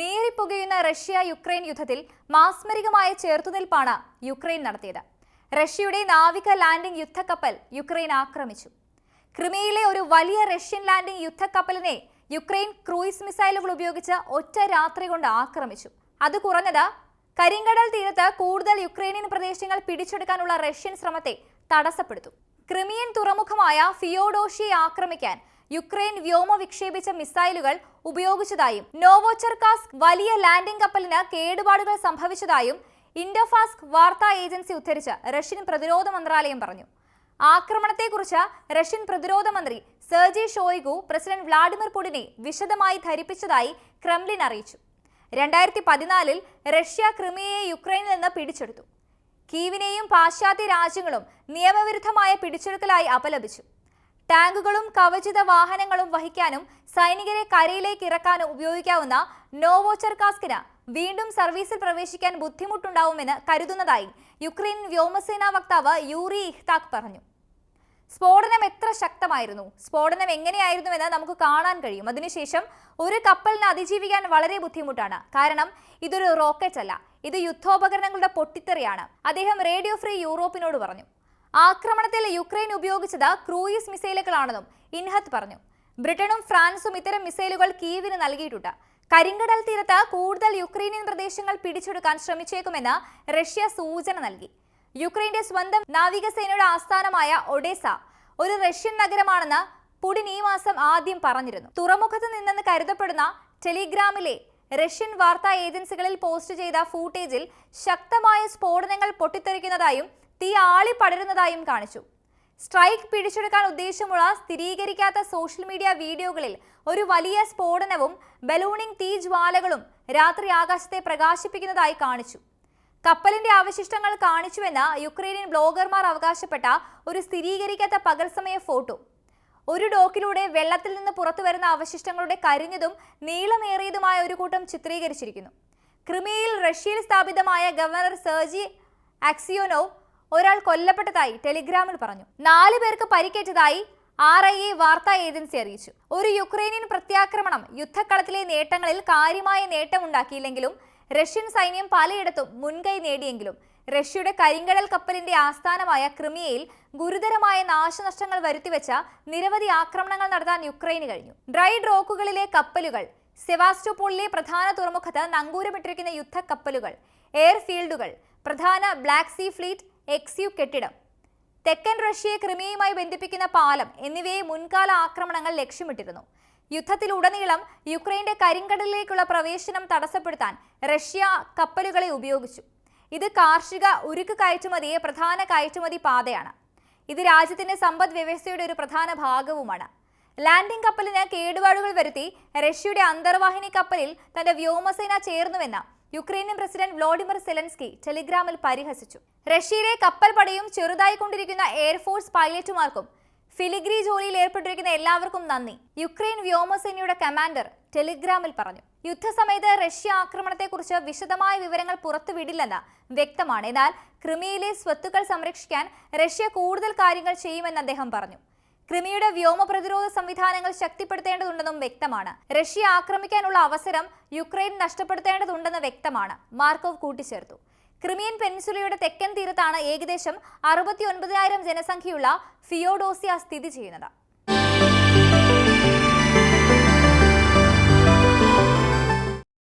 നീറിപ്പുകയുന്ന Russia Ukraine യുദ്ധത്തിൽ മാസ്മരികമായ ചേർത്തുനിൽപ്പാണ് Ukraine നടത്തിയത്. റഷ്യയുടെ നാവിക ലാൻഡിംഗ് യുദ്ധക്കപ്പൽ യുക്രൈൻ ആക്രമിച്ചു. ക്രിമിയയിലെ ഒരു വലിയ റഷ്യൻ ലാൻഡിംഗ് യുദ്ധക്കപ്പലിനെ യുക്രൈൻ ക്രൂയിസ് മിസൈലുകൾ ഉപയോഗിച്ച് ഒറ്റ രാത്രി കൊണ്ട് ആക്രമിച്ചു. അത് കുറഞ്ഞത് കരിങ്കടൽ തീരത്ത് കൂടുതൽ യുക്രൈനിയൻ പ്രദേശങ്ങൾ പിടിച്ചെടുക്കാനുള്ള റഷ്യൻ ശ്രമത്തെ തടസ്സപ്പെടുത്തു. ക്രിമിയൻ തുറമുഖമായ ഫിയോഡോഷിയെ ആക്രമിക്കാൻ യുക്രൈൻ വ്യോമ വിക്ഷേപിച്ച മിസൈലുകൾ ഉപയോഗിച്ചതായും നോവോചർകാസ്ക് വലിയ ലാൻഡിംഗ് കപ്പലിന് കേടുപാടുകൾ സംഭവിച്ചതായും ഇൻഡോഫാസ്ക് വാർത്താ ഏജൻസി ഉദ്ധരിച്ച് റഷ്യൻ പ്രതിരോധ മന്ത്രാലയം പറഞ്ഞു. ആക്രമണത്തെക്കുറിച്ച് റഷ്യൻ പ്രതിരോധ മന്ത്രി സെർജി ഷോയിഗു പ്രസിഡന്റ് വ്ളാഡിമിർ പുടിനെ വിശദമായി ധരിപ്പിച്ചതായി ക്രെംലിൻ അറിയിച്ചു. രണ്ടായിരത്തി പതിനാലിൽ റഷ്യ ക്രിമിയയെ യുക്രൈനിൽ നിന്ന് പിടിച്ചെടുത്തു. കീവിനെയും പാശ്ചാത്യ രാജ്യങ്ങളും നിയമവിരുദ്ധമായ പിടിച്ചെടുക്കലായി അപലപിച്ചു. ടാങ്കുകളും കവചിത വാഹനങ്ങളും വഹിക്കാനും സൈനികരെ കരയിലേക്ക് ഇറക്കാനും ഉപയോഗിക്കാവുന്ന നോവോച്ചർ കാസ്കിന് വീണ്ടും സർവീസിൽ പ്രവേശിക്കാൻ ബുദ്ധിമുട്ടുണ്ടാവുമെന്ന് കരുതുന്നതായി യുക്രൈൻ വ്യോമസേനാ വക്താവ് യൂറി ഇഹ്താക് പറഞ്ഞു. സ്ഫോടനം എത്ര ശക്തമായിരുന്നു? സ്ഫോടനം എങ്ങനെയായിരുന്നുവെന്ന് നമുക്ക് കാണാൻ കഴിയും. അതിനുശേഷം ഒരു കപ്പലിന് അതിജീവിക്കാൻ വളരെ ബുദ്ധിമുട്ടാണ്. കാരണം ഇതൊരു റോക്കറ്റ് അല്ല ഇത് യുദ്ധോപകരണങ്ങളുടെ പൊട്ടിത്തെറിയാണ്. അദ്ദേഹം റേഡിയോ ഫ്രീ യൂറോപ്പിനോട് പറഞ്ഞു. ആക്രമണത്തിൽ യുക്രൈൻ ഉപയോഗിച്ചത് ക്രൂയിസ് മിസൈലുകളാണെന്നും ഇൻഹത്ത് പറഞ്ഞു. ബ്രിട്ടനും ഫ്രാൻസും ഇത്തരം മിസൈലുകൾ കീവിന് നൽകിയിട്ടുണ്ട്. കരിങ്കടൽ തീരത്ത് കൂടുതൽ യുക്രൈനിയൻ പ്രദേശങ്ങൾ പിടിച്ചെടുക്കാൻ ശ്രമിച്ചേക്കുമെന്ന് റഷ്യ സൂചന നൽകി. യുക്രൈന്റെ സ്വന്തം നാവികസേനയുടെ ആസ്ഥാനമായ ഒഡേസ ഒരു റഷ്യൻ നഗരമാണെന്ന് പുടിൻ ഈ മാസം ആദ്യം പറഞ്ഞിരുന്നു. തുറമുഖത്ത് നിന്നെന്ന് കരുതപ്പെടുന്ന ടെലിഗ്രാമിലെ റഷ്യൻ വാർത്താ ഏജൻസികളിൽ പോസ്റ്റ് ചെയ്ത ഫൂട്ടേജിൽ ശക്തമായ സ്ഫോടനങ്ങൾ പൊട്ടിത്തെറിക്കുന്നതായും തീ ആളി പടരുന്നതായും കാണിച്ചു. സ്ട്രൈക്ക് പിടിച്ചെടുക്കാൻ ഉദ്ദേശമുള്ള സ്ഥിരീകരിക്കാത്ത സോഷ്യൽ മീഡിയ വീഡിയോകളിൽ ഒരു വലിയ സ്ഫോടനവും ബലൂണിംഗ് തീജ്വാലകളും രാത്രി ആകാശത്തെ പ്രകാശിപ്പിക്കുന്നതായി കാണിച്ചു. കപ്പലിന്റെ അവശിഷ്ടങ്ങൾ കാണിച്ചുവെന്ന് യുക്രൈനിയൻ ബ്ലോഗർമാർ അവകാശപ്പെട്ട ഒരു സ്ഥിരീകരിക്കാത്ത പകൽസമയ ഫോട്ടോ. ഒരു ഡോക്കിലൂടെ വെള്ളത്തിൽ നിന്ന് പുറത്തു വരുന്ന അവശിഷ്ടങ്ങളുടെ കരിഞ്ഞതും നീളമേറിയതുമായ ഒരു കൂട്ടം ചിത്രീകരിച്ചിരിക്കുന്നു. ക്രിമിയയിൽ റഷ്യയിൽ സ്ഥാപിതമായ ഗവർണർ സെർജി ആക്സിയോനോവ് ഒരാൾ കൊല്ലപ്പെട്ടതായി ടെലിഗ്രാമിൽ പറഞ്ഞു. നാല് പേർക്ക് പരിക്കേറ്റതായി ആർ ഐ എ വാർത്താ ഏജൻസി അറിയിച്ചു. ഒരു യുക്രൈനിയൻ പ്രത്യാക്രമണം യുദ്ധക്കളത്തിലെ നേട്ടങ്ങളിൽ കാര്യമായ നേട്ടമുണ്ടാക്കിയില്ലെങ്കിലും റഷ്യൻ സൈന്യം പലയിടത്തും മുൻകൈ നേടിയെങ്കിലും റഷ്യയുടെ കരിങ്കടൽ കപ്പലിന്റെ ആസ്ഥാനമായ ക്രിമിയയിൽ ഗുരുതരമായ നാശനഷ്ടങ്ങൾ വരുത്തിവെച്ച നിരവധി ആക്രമണങ്ങൾ നടത്താൻ യുക്രൈന് കഴിഞ്ഞു. ഡ്രൈ ഡ്രോക്കുകളിലെ കപ്പലുകൾ സെവാസ്റ്റോപോളിലെ പ്രധാന തുറമുഖത്ത് നങ്കൂരമിട്ടിരിക്കുന്ന യുദ്ധക്കപ്പലുകൾ എയർഫീൽഡുകൾ പ്രധാന ബ്ലാക്ക് സീ ഫ്ലീറ്റ് എക്സ്യു കെട്ടിടം തെക്കൻ റഷ്യയെ ക്രിമിയയുമായി ബന്ധിപ്പിക്കുന്ന പാലം എന്നിവയെ മുൻകാല ആക്രമണങ്ങൾ ലക്ഷ്യമിട്ടിരുന്നു. യുദ്ധത്തിലുടനീളം യുക്രൈന്റെ കരിങ്കടലിലേക്കുള്ള പ്രവേശനം തടസ്സപ്പെടുത്താൻ റഷ്യ കപ്പലുകളെ ഉപയോഗിച്ചു. ഇത് കാർഷിക ഉരുക്ക് കയറ്റുമതിയെ പ്രധാന കയറ്റുമതി പാതയാണ്. ഇത് രാജ്യത്തിന്റെ സമ്പദ് വ്യവസ്ഥയുടെ ഒരു പ്രധാന ഭാഗവുമാണ്. ലാൻഡിംഗ് കപ്പലിന് കേടുപാടുകൾ വരുത്തി റഷ്യയുടെ അന്തർവാഹിനി കപ്പലിൽ തന്റെ വ്യോമസേന ചേർന്നുവെന്ന് യുക്രൈനിയൻ പ്രസിഡന്റ് വ്ളോഡിമിർ സെലൻസ്കി ടെലിഗ്രാമിൽ പരിഹസിച്ചു. റഷ്യയിലെ കപ്പൽ പടയും ചെറുതായിക്കൊണ്ടിരിക്കുന്ന എയർഫോഴ്സ് പൈലറ്റുമാർക്കും ഫിലിഗ്രി ജോലിയിൽ ഏർപ്പെട്ടിരിക്കുന്ന എല്ലാവർക്കും നന്ദി യുക്രൈൻ വ്യോമസേനയുടെ കമാൻഡർ ടെലിഗ്രാമിൽ പറഞ്ഞു. യുദ്ധസമയത്ത് റഷ്യ ആക്രമണത്തെക്കുറിച്ച് വിശദമായ വിവരങ്ങൾ പുറത്തുവിടില്ലെന്ന് വ്യക്തമാണ്. എന്നാൽ ക്രിമിയയിലെ സ്വത്തുക്കൾ സംരക്ഷിക്കാൻ റഷ്യ കൂടുതൽ കാര്യങ്ങൾ ചെയ്യുമെന്ന് അദ്ദേഹം പറഞ്ഞു. ക്രിമിയുടെ വ്യോമ പ്രതിരോധ സംവിധാനങ്ങൾ ശക്തിപ്പെടുത്തേണ്ടതുണ്ടെന്നും വ്യക്തമാണ്. റഷ്യ ആക്രമിക്കാനുള്ള അവസരം യുക്രൈൻ നഷ്ടപ്പെടുത്തേണ്ടതുണ്ടെന്ന് വ്യക്തമാണ് മാർക്കോവ് കൂട്ടിച്ചേർത്തു. ക്രിമിയൻ പെൻസുലയുടെ തെക്കൻ തീരത്താണ് ഏകദേശം അറുപത്തി ഒൻപതിനായിരം ജനസംഖ്യയുള്ള ഫിയോഡോസിയ സ്ഥിതി ചെയ്യുന്നത്.